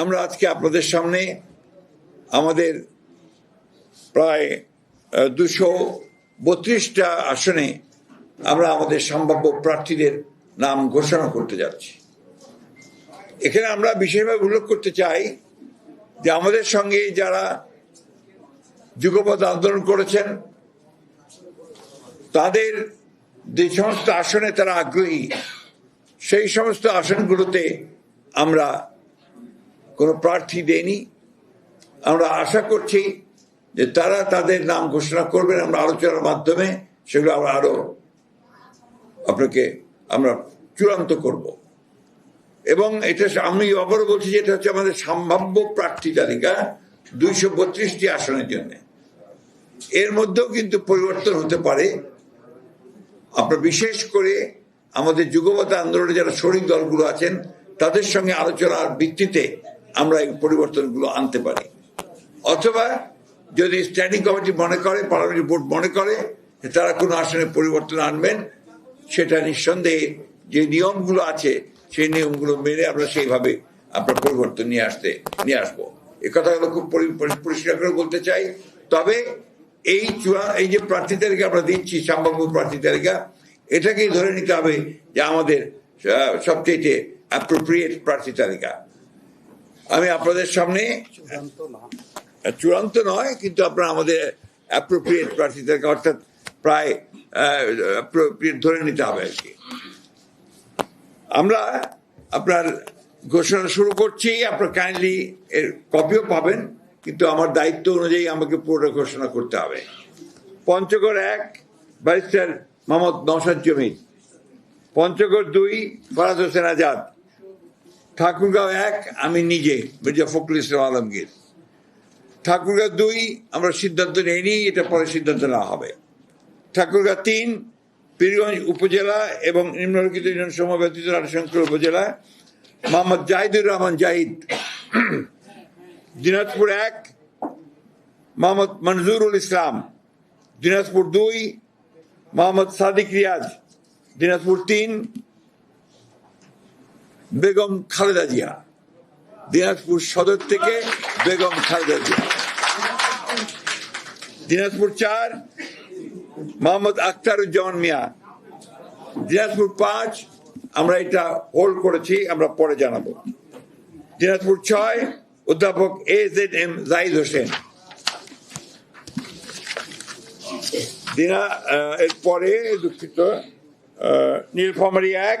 আমরা আজকে আপনাদের সামনে আমাদের প্রায় দুশো বত্রিশটা আসনে আমরা আমাদের সম্ভাব্য প্রার্থীদের নাম ঘোষণা করতে যাচ্ছি। এখানে আমরা বিশেষভাবে উল্লেখ করতে চাই যে আমাদের সঙ্গে যারা যুগপথ আন্দোলন করেছেন, তাদের যে সমস্ত আসনে তারা আগ্রহী, সেই সমস্ত আসনগুলোতে আমরা কোনো প্রার্থী দেয়নি। আমরা আশা করছি যে তারা তাদের নাম ঘোষণা করবেন আমরা আলোচনার মাধ্যমে, সেগুলো আমরা আরও আপনাকে আমরা চূড়ান্ত করব। এবং এটা আমি আবারও বলছি যে এটা হচ্ছে আমাদের সম্ভাব্য প্রার্থী তালিকা দুইশো বত্রিশটি আসনের জন্য। এর মধ্যেও কিন্তু পরিবর্তন হতে পারে। আপনার বিশেষ করে আমাদের যুগপথ আন্দোলনে যারা শরিক দলগুলো আছেন, তাদের সঙ্গে আলোচনার ভিত্তিতে আমরা এই পরিবর্তনগুলো আনতে পারি। অথবা যদি স্ট্যান্ডিং কমিটি মনে করে পার্লামেন্ট বোর্ড মনে করে তারা কোনো আসনে পরিবর্তন আনবেন, সেটা নিঃসন্দেহে যে নিয়মগুলো আছে, সেই নিয়মগুলো মেনে আমরা সেইভাবে আপনার পরিবর্তন নিয়ে আসতে, নিয়ে আসব। এ কথাগুলো খুব পরি- পরি- পরিষ্কার করে বলতে চাই। তবে এই চূড়া, এই যে প্রার্থী তালিকা আমরা দিচ্ছি, সম্ভাব্য প্রার্থী তালিকা, এটাকেই ধরে নিতে হবে যে আমাদের সবচেয়ে অ্যাপ্রোপ্রিয়েট প্রার্থী তালিকা। আমি আপনাদের সামনে চূড়ান্ত নয়, কিন্তু আপনার আমাদের অ্যাপ্রোপ্রিয়েট প্রার্থীদেরকে অর্থাৎ প্রায় অ্যাপ্রোপ্রিয়েট ধরে নিতে হবে আর কি। আমরা আপনার ঘোষণা শুরু করছি, আপনার কাইন্ডলি এর কপিও পাবেন, কিন্তু আমার দায়িত্ব অনুযায়ী আমাকে পুরোটা ঘোষণা করতে হবে। পঞ্চগড় এক, ব্যারিস্টার মোহাম্মদ নওশাদ জমির পঞ্চগড় দুই, ফরাজ হোসেন আজাদ। ঠাকুরগাঁও এক, আমি নিজে, মির্জা ফখরুল ইসলাম আলমগীর। ঠাকুরগাঁও দুই, আমরা সিদ্ধান্ত নেইনি, এটা পরে সিদ্ধান্ত নেওয়া হবে। ঠাকুরগাঁও তিন, পীরগঞ্জ উপজেলা এবং নিম্নলিখিত ইউনিয়ন সমূহ ব্যতীত নাটশঙ্কর উপজেলা, মোহাম্মদ জাহিদুর রহমান জাহিদ। দিনাজপুর এক, মোহাম্মদ মনজুরুল ইসলাম। দিনাজপুর দুই, মোহাম্মদ সাদিক রিয়াজ। দিনাজপুর তিন বেগম খালেদা জিয়া। দিনাজপুর সদর থেকে বেগম খালেদা জিয়া। দিনাজপুর চার, মোহাম্মদ আখতারুজ্জামান মিয়া। দিনাজপুর পাঁচ, আমরা এটা হোল্ড করেছি, আমরা পরে জানাব। দিনাজপুর ছয়, অধ্যাপক A Z M Zahid Hossain. দিনা এরপরে দুঃখিত নীলফামারী এক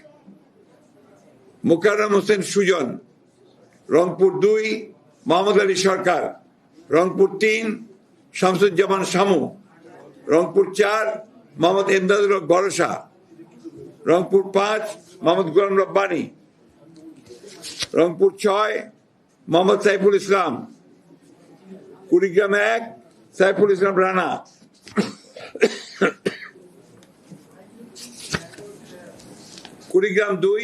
মোকাররম হোসেন সুজন, রংপুর দুই, মোহাম্মদ আলী সরকার, রংপুর তিন, শামসুজ্জামান শামু, রংপুর চার, মোহাম্মদ এমদাদুল ভরসা, রংপুর পাঁচ, মোহাম্মদ গোলাম রব্বানি, রংপুর ছয়, মোহাম্মদ সাইফুল ইসলাম, কুড়িগ্রাম এক, সাইফুল ইসলাম রানা। কুড়িগ্রাম দুই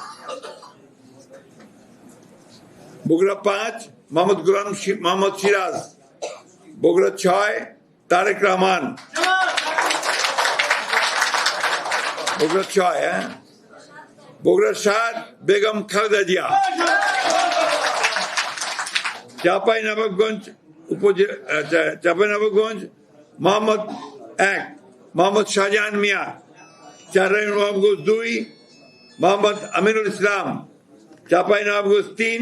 বগুড়া পাঁচ মোহাম্মদ গুলাম মোহাম্মদ সিরাজ বগুড়া ছয় তারেক রহমান বগুড়া ছয় হ্যাঁ বগুড়া সাত বেগম খালেদা জিয়া চাপাই নবাবগঞ্জ উপজেলা চাপাই নবাবগঞ্জ মোহাম্মদ এক মোহাম্মদ শাহজাহান মিয়া চারাই নবাবগঞ্জ দুই মোহাম্মদ আমিনুল ইসলাম চাপাই নবাবগঞ্জ তিন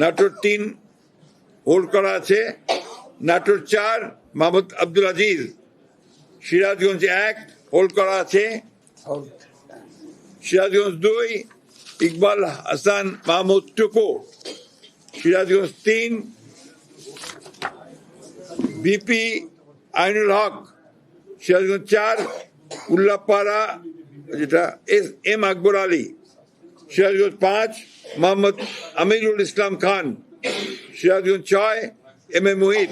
নাটোর তিন হোল্ড করা আছে। নাটোর চার মাহমুদ আব্দুল আজিজ। সিরাজগঞ্জ এক হোল্ড করা আছে। সিরাজগঞ্জ দুই ইকবাল হাসান মাহমুদ টুকু। সিরাজগঞ্জ তিন বিপি আইনুল হক। সিরাজগঞ্জ চার উল্লাপাড়া যেটা এস এম আকবর আলী। সিরাজগঞ্জ পাঁচ মোহাম্মদ আমিরুল ইসলাম খান সিরাজগঞ্জ ছয় এম এ মুহিত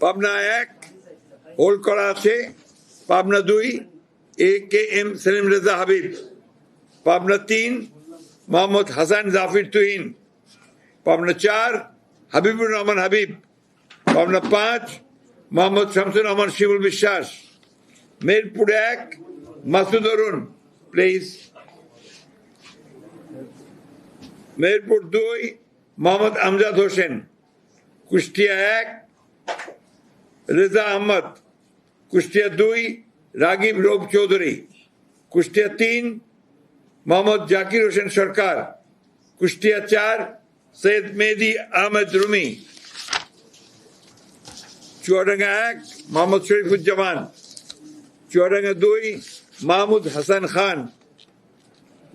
পাবনা এক হোল্ড করা আছে। পাবনা দুই A K M Selim Reza Habib Pabna তিন মোহাম্মদ হাসান জাফির তুহিন পাবনা চার হাবিবুর রহমান হাবিব পাবনা পাঁচ মোহাম্মদ শামসুর রহমান শিবুল বিশ্বাস মেরপুর এক মাসুদ অরুণ প্লিজ মেরপুর দুই মোহাম্মদ আমজাদ হোসেন কুষ্টিয়া এক রেজা আহমদ কুষ্টিয়া দুই রাগিব রোগ চৌধুরী কুষ্টিয়া তিন মোহাম্মদ জাকির হোসেন সরকার কুষ্টিয়া চার সৈয়দ মেহেদি আহমেদ রুমি চুয়াডাঙ্গা এক মোহাম্মদ শরীফুজ্জামান চুয়াডাঙ্গা দুই, মাহমুদ হাসান খান।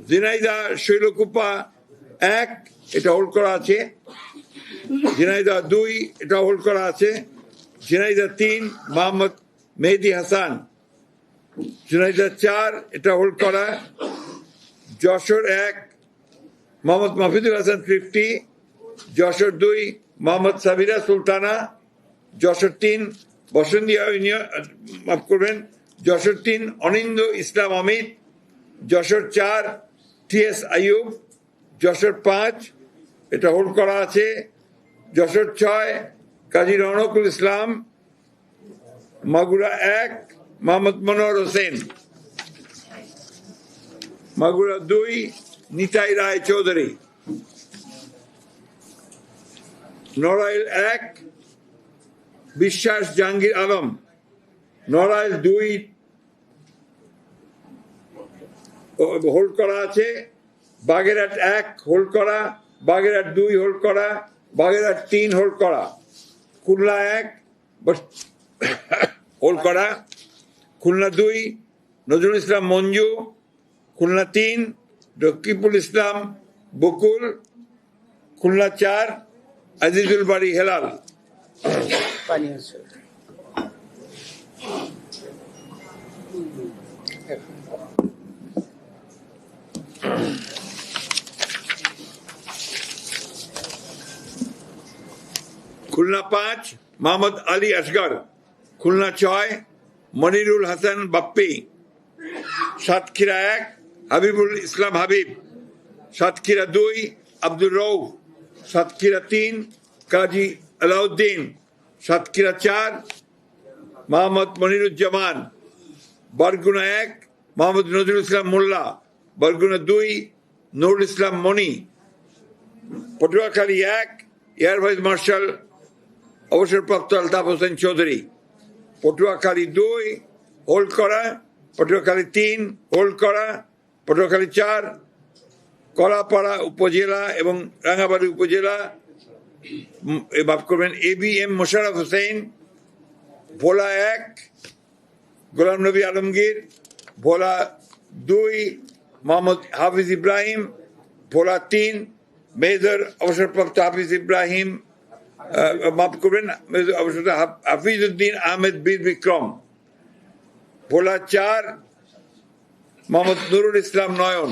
জিনাইদা শৈলকুপা এক, এটা হোল্ড করা আছে। ঝিনাইদা দুই, এটা হোল্ড করা আছে। ঝিনাইদা তিন মোহাম্মদ মেহেদি হাসান। ঝিনাইদা চার, এটা হোল্ড করা। যশোর এক মোহাম্মদ মাহফিদুল হাসান ফিফটি। যশোর দুই মোহাম্মদ সাবিরা সুলতানা। যশোর তিন বসন্তিয়া ইউনিয়ন, মাফ করবেন যশোর তিন অনিন্দ ইসলাম অমিত, যশোর চার, টি এস আইয়ুব, যশোর পাঁচ, এটা হোল্ড করা আছে, যশোর ছয়, কাজী রনকুল ইসলাম, মাগুরা এক, মোহাম্মদ মনোহর হোসেন। মাগুরা দুই, নিতাই রায় চৌধুরী। নড়াইল এক, বিশ্বাস জাহাঙ্গীর আলম। নড়াইল দুই। হোল্ড করা আছে, বাগেরহাট এক হোল্ড করা, বাগেরহাট দুই হোল্ড করা, বাগেরহাট তিন হোল্ড করা। খুলনা এক হোল্ড করা। খুলনা দুই, নজরুল ইসলাম মঞ্জু। খুলনা তিন, রকিবুল ইসলাম বকুল। খুলনা চার, আজিজুল বাড়ি হেলাল। পানি আছে খুলনা পাঁচ মোহাম্মদ আলী আসগর খুলনা ছয় মনিরুল হাসান বাপ্পি সাতক্ষীরা এক হাবিবুল ইসলাম হাবিব সাতক্ষীরা দুই আব্দুর রৌফ সাতক্ষীরা তিন কাজী আলাউদ্দিন সাতক্ষীরা চার মোহাম্মদ মনিরুজ্জামান বরগুনা এক, মোহাম্মদ নজরুল ইসলাম মোল্লা। বরগুনা দুই, নুরুল ইসলাম মনি। পটুয়াখালী এক, এয়ার ভাইস মার্শাল অবসরপ্রাপ্ত আলতাফ হোসেন চৌধুরী। পটুয়াখালী দুই হোল্ড করা পটুয়াখালী তিন হোল্ড করা পটুয়াখালী চার, কলাপাড়া উপজেলা এবং রাঙ্গাবাড়ি উপজেলা। মাফ করবেন, A B M Mosharraf Hossain. Bhola এক গোলাম নবী আলমগীর, ভোলা দুই, মোহাম্মদ হাফিজ ইব্রাহিম, ভোলা তিন, মেজর অবসরপ্রাপ্ত হাফিজ ইব্রাহিম মাফ করবেন হাফিজ উদ্দিন আহমেদ বীর বিক্রম, ভোলা চার, মোহাম্মদ নুরুল ইসলাম নয়ন,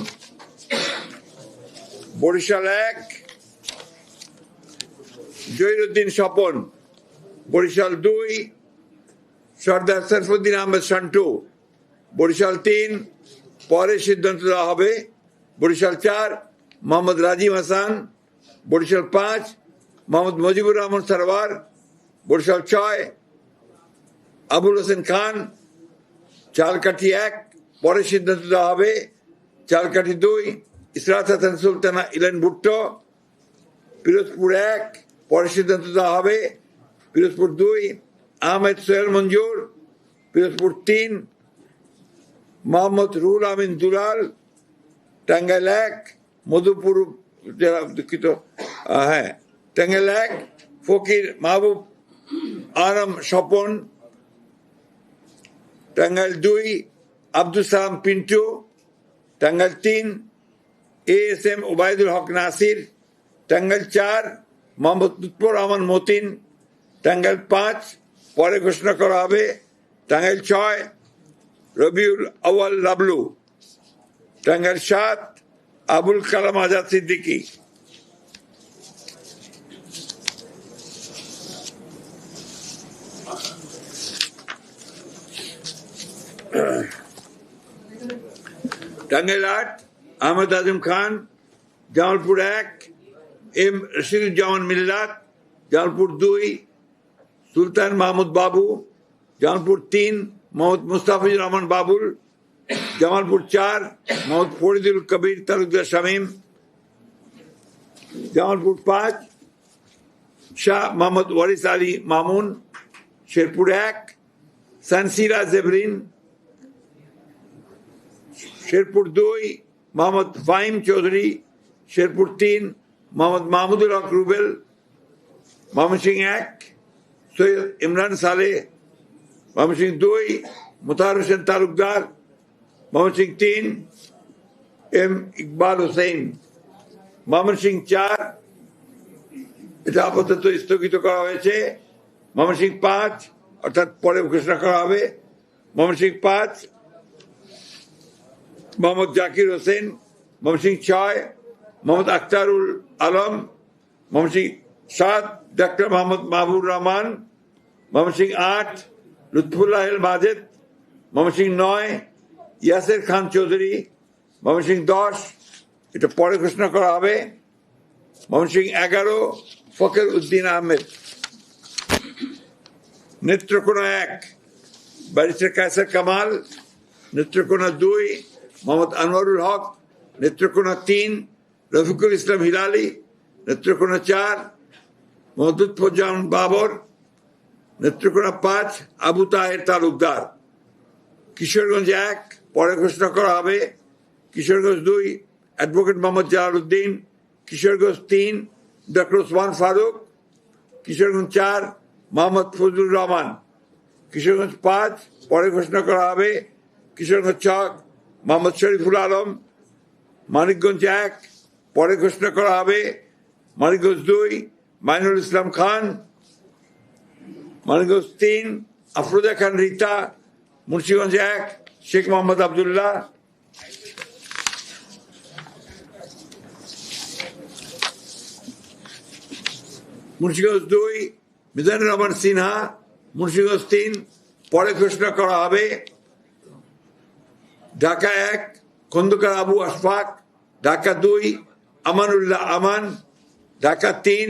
বরিশাল এক, জহিরুদ্দিন স্বপন, বরিশাল দুই সর্দার সরফুদ্দিন আহমেদ সান্টু, বরিশাল তিন, পরে সিদ্ধান্ত দেওয়া হবে বরিশাল চার, মোহাম্মদ রাজিম হাসান, বরিশাল পাঁচ, মোহাম্মদ মুজিবুর রহমান সরওয়ার বরিশাল ছয়, আবুল হোসেন খান, চালকাঠি এক, পরে সিদ্ধান্ত দেওয়া হবে চালকাঠি দুই, ইসরাত হাসান সুলতানা ইলেন ভুট্টো, পিরোজপুর এক, পরে সিদ্ধান্ত দেওয়া হবে পিরোজপুর দুই সোহেল মঞ্জুর পিরোজপুর তিন মোহাম্মদ রুহুল আমিন দুলাল টাঙ্গাইল এক মধুপুর জেলা দুঃখিত হ্যাঁ টাঙ্গাইল এক ফকির মাহবুব আরম স্বপন টাঙ্গাইল দুই আব্দুল সালাম পিন্টু টাঙ্গাইল তিন A S M Obaidul Haque Nasir Tangail চার মোহাম্মদ লুৎফর রহমান মতিন টাঙ্গাইল পাঁচ পরে ঘোষণা করা হবে টাঙ্গাইল ছয়, রবিউল আউয়াল লাবলু, টাঙ্গাইল সাত, আবুল কালাম আজাদ সিদ্দিকী। টাঙ্গাইল আট, আহমদ আজম খান, জামালপুর এক, এম রশিদুজ্জামান মিল্লাত, জামালপুর দুই সুলতান মাহমুদ বাবু, জামালপুর তিন, মোহাম্মদ মুস্তাফিজুর রহমান বাবুল, জামালপুর চার, মোহাম্মদ ফরিদুল কবির তালুকদার শামীম, জামালপুর পাঁচ, শাহ মোহাম্মদ ওয়ারিস আলী মামুন, শেরপুর এক, সানসিরা জেবরিন, শেরপুর দুই, মোহাম্মদ ফাহিম চৌধুরী, শেরপুর তিন, মোহাম্মদ মাহমুদুল হক রুবেল ময়মনসিং এক সৈয়দ ইমরান সালে ময়মনসিং দুই মুতাহার হোসেন তালুকদার ময়মনসিং তিন এম ইকবাল হোসেন ময়মনসিং চার এটা আপাতত স্থগিত করা হয়েছে। ময়মনসিং পাঁচ অর্থাৎ পরে ঘোষণা করা হবে। ময়মনসিং পাঁচ মোহাম্মদ জাকির হোসেন মমসিং ছয় মোহাম্মদ আখতারুল আলম মমসিং সাত ডাক্তার মোহাম্মদ মাহবুর রহমান মমসিং আট, লুৎফুল্লাহ মাজেদ মমসিং নয়, ইয়াসের খান চৌধুরী মমসিং দশ, এটা পরে ঘোষণা করা হবে। মমসিং এগারো ফকের উদ্দিন আহমেদ। নেত্রকোনা এক, ব্যারিস্টার কায়সার কামাল। নেত্রকোনা দুই, মোহাম্মদ আনোয়ারুল হক। নেত্রকোনা তিন, রফিকুল ইসলাম হিলালি। নেত্রকোনা চার মোহাম্মদ লুৎফুজ্জামান বাবর, নেত্রকোনা পাঁচ, আবু তাহের তালুকদার। কিশোরগঞ্জ এক, পরে ঘোষণা করা হবে কিশোরগঞ্জ দুই, অ্যাডভোকেট মোহাম্মদ জালালউদ্দিন, কিশোরগঞ্জ তিন, ডক্টর ওসমান ফারুক, কিশোরগঞ্জ চার, মোহাম্মদ ফজলুর রহমান। কিশোরগঞ্জ পাঁচ, পরে ঘোষণা করা হবে কিশোরগঞ্জ ছক, মোহাম্মদ শরীফুল আলম। মানিকগঞ্জ এক, পরে ঘোষণা করা হবে মানিকগঞ্জ দুই মাইনুল ইসলাম খান মানিকগঞ্জ তিন আফরোজা খান, রীতা, মুন্সিগঞ্জ এক, শেখ মোহাম্মদ আবদুল্লাহ। মুন্সিগঞ্জ দুই, মিজানুর রহমান সিনহা, মুন্সিগঞ্জ তিন, পরে ঘোষণা করা হবে। ঢাকা এক, খন্দকার আবু আশফাক। ঢাকা দুই, আমানুল্লাহ আমান। ঢাকা তিন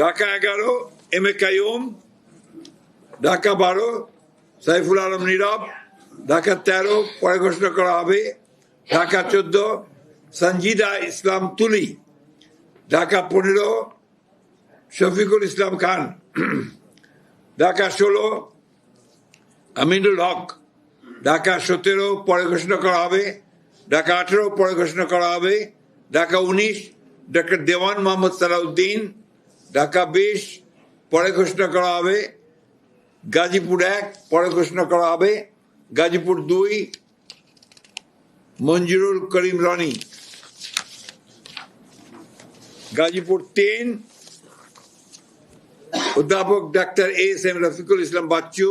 ঢাকা এগারো, এম এ কাইম ঢাকা বারো, সাইফুল আলম নীরব, ঢাকা তেরো, পরে ঘোষণা করা হবে, ঢাকা চোদ্দ সঞ্জিদা ইসলাম তুলি, ঢাকা পনেরো, শফিকুল ইসলাম খান, ঢাকা ষোলো, আমিনুল হক, ঢাকা সতেরো, পরে ঘোষণা করা হবে, ঢাকা আঠেরো, পরে ঘোষণা করা হবে, ঢাকা উনিশ, ডক্টর দেওয়ান মোহাম্মদ সালাউদ্দিন ঢাকা বিশ, পরে ঘোষণা করা হবে। গাজীপুর এক, পরে ঘোষণা করা হবে। গাজীপুর দুই, মঞ্জুরুল করিম রনি। গাজীপুর তিন, অধ্যাপক doctor S M Rafiqul Islam Bachchu.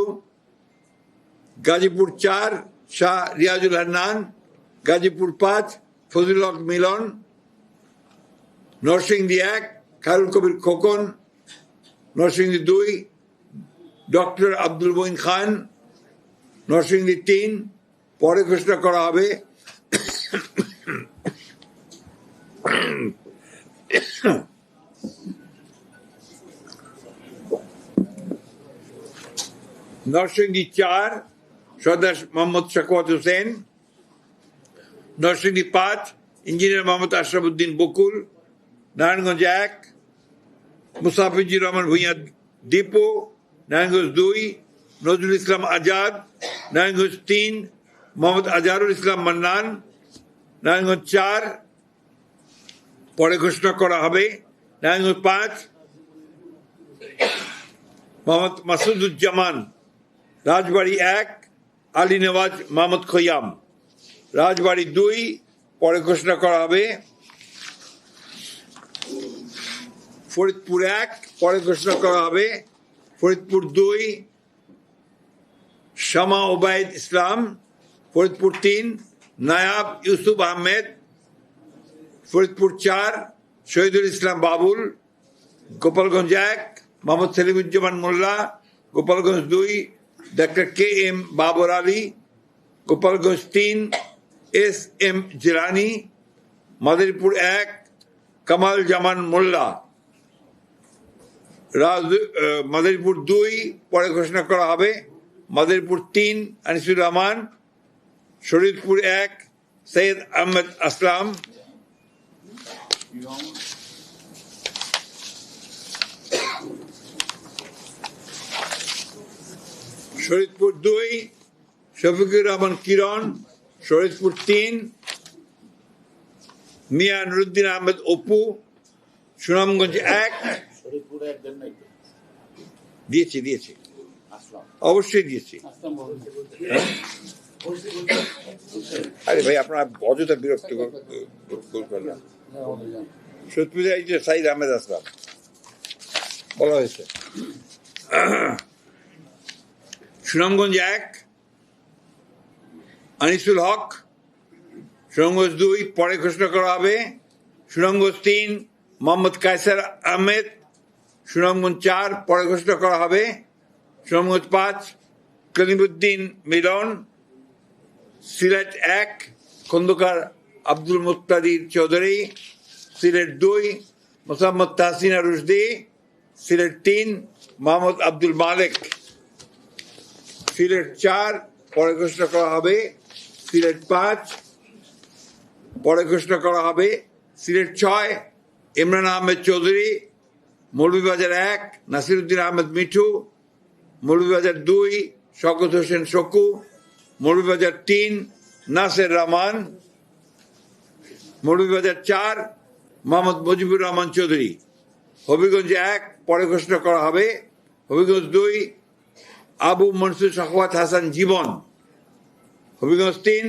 Gazipur চার, শাহ রিয়াজুল হান্নান। গাজীপুর পাঁচ, ফজলুল হক মিলন। নরসিংদী এক খায়রুল কবির খোকন নরসিংদী দুই, ডক্টর আব্দুল মঈন খান, নরসিংদী তিন, পরে ঘোষণা করা হবে। নরসিংদী চার সর্দার মোহাম্মদ শাকওয়াত হোসেন। নরসিংদী পাঁচ, ইঞ্জিনিয়ার মোহাম্মদ আশরাফুদ্দিন বকুল। নারায়ণগঞ্জ এক মুসাফিজুর রহমান ভূঁইয়া দীপু নারায়ণগঞ্জ দুই নজরুল ইসলাম আজাদ নারায়ণগঞ্জ তিন মোহাম্মদ আজহারুল ইসলাম মান্নান নারায়ণগঞ্জ চার পরে ঘোষণা করা হবে। নারায়ণগঞ্জ পাঁচ মোহাম্মদ মাসুদুজ্জামান রাজবাড়ী এক আলী নেওয়াজ মোহাম্মদ খৈয়াম রাজবাড়ী দুই পরে ঘোষণা করা হবে। ফরিদপুর এক, পরে ঘোষণা করা হবে ফরিদপুর দুই, শামা ওবায়দ ইসলাম, ফরিদপুর তিন, নায়াব ইউসুফ আহমেদ, ফরিদপুর চার, শহীদুল ইসলাম বাবুল, গোপালগঞ্জ এক, মোহাম্মদ সেলিমুজ্জামান মোল্লা, গোপালগঞ্জ দুই, doctor K M Babar Ali, Gopalganj তিন, এস এম জিরানি মাদারীপুর এক, কামাল জামান মোল্লা। রাজ মাদারীপুর দুই, পরে ঘোষণা করা হবে। মাদারীপুর তিন, আনিসুর রহমান। শরীদপুর এক, সৈয়দ আহমেদ আসলাম। শরীদপুর দুই, শফিকুর রহমান কিরণ। শরীদপুর তিন, মিয়া নুরুদ্দিন আহমেদ অপু। সুনামগঞ্জ এক শরীফপুরে একজন নাই দিয়েছি দিয়েছি। অবশ্যই দিয়েছি। আরে ভাই আপনার অযথা বিরক্ত করবেন না হ্যাঁ, সত্যি এই যে সাইদ আহমেদ আসলাম। বলা হয়েছে। সুনামগঞ্জ এক আনিসুল হক সুনামগঞ্জ দুই পরে ঘোষণা করা হবে। সুনামগঞ্জ তিন মোহাম্মদ কায়সার আহমেদ সুনামগঞ্জ চার, পরে ঘোষণা করা হবে। সুনামগঞ্জ পাঁচ কলিমুদ্দিন মিলন, সিলেট এক, খন্দকার আব্দুল মুক্তাদির চৌধুরী, সিলেট দুই, মোসাম্মদ তাহসিনা রুশদি, সিলেট তিন, মোহাম্মদ আব্দুল মালেক। সিলেট চার, পরে ঘোষণা করা হবে। সিলেট পাঁচ, পরে ঘোষণা করা হবে। সিলেট ছয়, ইমরান আহমেদ চৌধুরী মৌলভীবাজার এক, নাসিরুদ্দিন আহমেদ মিঠু, মৌলভীবাজার দুই শকত হোসেন শকু, মৌলভীবাজার তিন, নাসের রহমান মৌলভীবাজার চার, মোহাম্মদ মুজিবুর রহমান চৌধুরী। হবিগঞ্জ এক, পরে ঘোষণা করা হবে। হবিগঞ্জ দুই, আবু মনসুর শাহওয়াত হাসান জীবন। হবিগঞ্জ তিন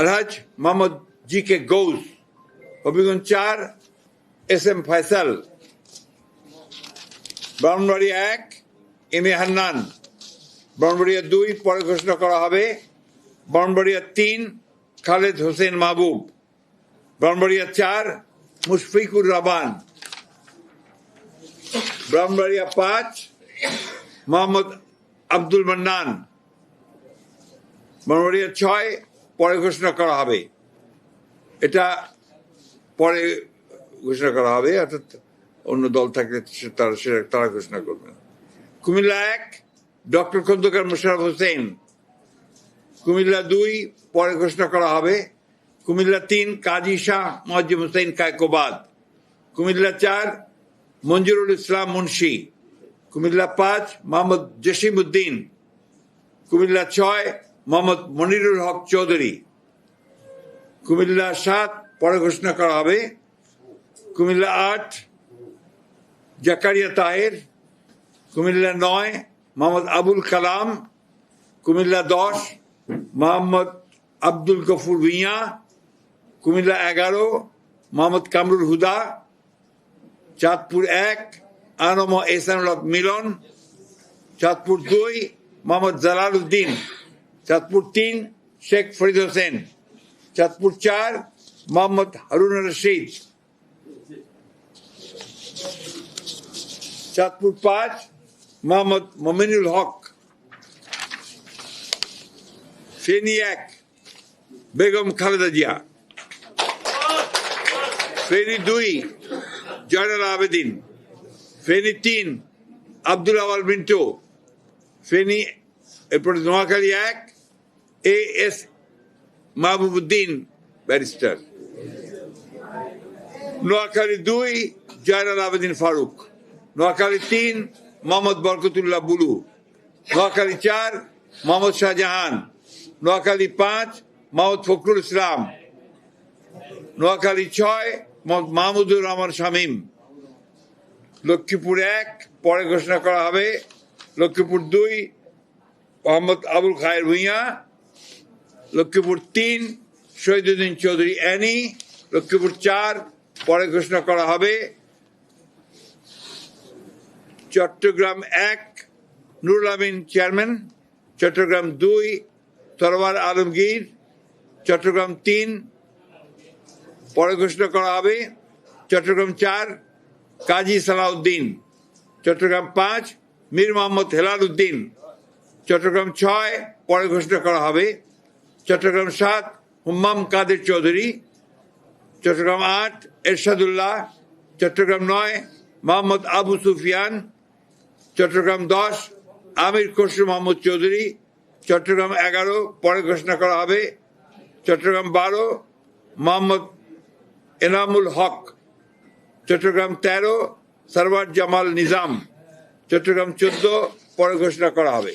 আলহাজ মোহাম্মদ জি কে গৌস। হবিগঞ্জ চার এস এম ফয়সাল ব্রাহ্মণবাড়ি এক, এম এ হান্নান। ব্রহ্মবাড়িয়া দুই, পরে ঘোষণা করা হবে। ব্রহ্মবাড়িয়া তিন, খালেদ হোসেন মাহবুব। ব্রহ্মবাড়িয়া চার, মুশফিকুর রহমান। ব্রহ্মবাড়িয়া পাঁচ, মোহাম্মদ আব্দুল মান্নান। ব্রহ্মবাড়িয়া ছয়, পরে ঘোষণা করা হবে। এটা পরে ঘোষণা করা হবে, অর্থাৎ অন্য দল থাকলে তারা তারা ঘোষণা করবে। কুমিল্লা এক, ডক্টর খন্দকার মোশারফ হোসেন। কুমিল্লা দুই, পরে ঘোষণা করা হবে। কুমিল্লা তিন, কাজী শাহ মজিম হোসেন কায়কোবাদ। কুমিল্লা চার, মঞ্জুরুল ইসলাম মুন্সি। কুমিল্লা পাঁচ, মোহাম্মদ জসিম উদ্দিন কুমিল্লা ছয়, মোহাম্মদ মনিরুল হক চৌধুরী। কুমিল্লা সাত, পরে ঘোষণা করা হবে। কুমিল্লা আট, জাকারিয়া তাহের, কুমিল্লা নয়, মোহাম্মদ আবুল কালাম, কুমিল্লা দশ, মোহাম্মদ আব্দুল গফুর ভুঁইয়া, কুমিল্লা এগারো, মোহাম্মদ কামরুল হুদা, চাঁদপুর এক, আনম এসানুল মিলন, চাঁদপুর দুই, মোহাম্মদ জালাল উদ্দিন চাঁদপুর তিন, শেখ ফরিদ হোসেন, চাঁদপুর চার, মোহাম্মদ হারুন রশিদ। চাঁদপুর পাঁচ মোহাম্মদ মমিনুল হক ফেনী এক বেগম খালেদা জিয়া ফেনী দুই জয়নাল আবেদিন ফেনী তিন আব্দুল আওয়াল মিন্টু ফেনী এরপরে নোয়াখালী এক A S Mahbubuddin barrister Noakhali দুই জয়নাল আবেদিন ফারুক নোয়াখালী তিন মোহাম্মদ বরকতুল্লাহ বুলু নোয়াখালী চার মোহাম্মদ শাহজাহান নোয়াখালী পাঁচ মোহাম্মদ ফখরুল ইসলাম নোয়াখালী ছয় মাহমুদুর রহমান শামীম। লক্ষ্মীপুর এক, পরে ঘোষণা করা হবে লক্ষ্মীপুর দুই, মোহাম্মদ আবুল খায়ের ভুঁইয়া, লক্ষ্মীপুর তিন, শহীদুদ্দিন চৌধুরী অ্যানি, লক্ষ্মীপুর চার, পরে ঘোষণা করা হবে চট্টগ্রাম এক, নুরুল আমিন চেয়ারম্যান, চট্টগ্রাম দুই সরওয়ার আলমগীর, চট্টগ্রাম তিন, পরে ঘোষণা করা হবে, চট্টগ্রাম চার, কাজী সালাউদ্দিন, চট্টগ্রাম পাঁচ, মীর মোহাম্মদ হেলাল উদ্দিন, চট্টগ্রাম ছয়, পরে ঘোষণা করা হবে, চট্টগ্রাম সাত, হুম্মাম কাদের চৌধুরী, চট্টগ্রাম আট, এরশাদুল্লাহ, চট্টগ্রাম নয়, মোহাম্মদ আবু সুফিয়ান চট্টগ্রাম দশ, আমির খসরু মোহাম্মদ চৌধুরী, চট্টগ্রাম এগারো, পরে ঘোষণা করা হবে। চট্টগ্রাম বারো, মোহাম্মদ এনামুল হক। চট্টগ্রাম তেরো, সরওয়ার জামাল নিজাম। চট্টগ্রাম চোদ্দ, পরে ঘোষণা করা হবে।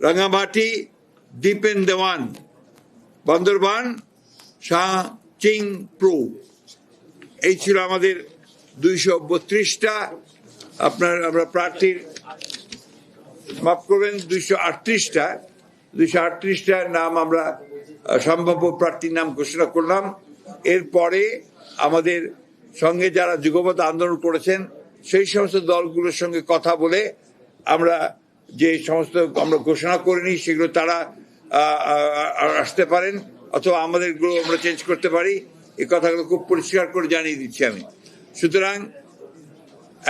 রাঙ্গামাটি দীপেন দেওয়ান, বান্দরবান শাহ চিং প্রু। এই ছিল আমাদের দুইশো বত্রিশটা। আপনার, আমরা প্রার্থীর মাফ করবেন, দুইশো আটত্রিশটা। দুইশো আটত্রিশটার নাম আমরা সম্ভাব্য প্রার্থীর নাম ঘোষণা করলাম। এরপরে আমাদের সঙ্গে যারা যুগপথ আন্দোলন করেছেন, সেই সমস্ত দলগুলোর সঙ্গে কথা বলে আমরা যে সমস্ত আমরা ঘোষণা করিনি, সেগুলো তারা আসতে পারেন, অথবা আমাদেরগুলো আমরা চেঞ্জ করতে পারি। এই কথাগুলো খুব পরিষ্কার করে জানিয়ে দিচ্ছি আমি। সুতরাং,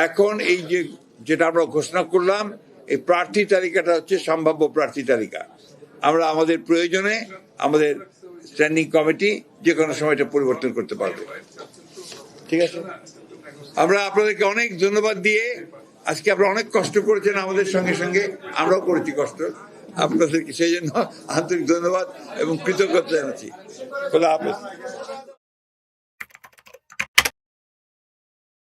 এখন এই যে, যেটা আমরা ঘোষণা করলাম, এই প্রার্থী তালিকাটা হচ্ছে সম্ভাব্য প্রার্থী তালিকা। আমরা আমাদের প্রয়োজনে আমাদের স্ট্যান্ডিং কমিটি যে কোনো সময় এটা পরিবর্তন করতে পারবে। ঠিক আছে? আমরা আপনাদেরকে অনেক ধন্যবাদ দিয়ে আজকে আপনারা অনেক কষ্ট করেছেন আমাদের সঙ্গে সঙ্গে, আমরাও করেছি কষ্ট। আপনাদেরকে সেই জন্য আন্তরিক ধন্যবাদ এবং কৃতজ্ঞতা জানাচ্ছি। খোলা হাফেজ।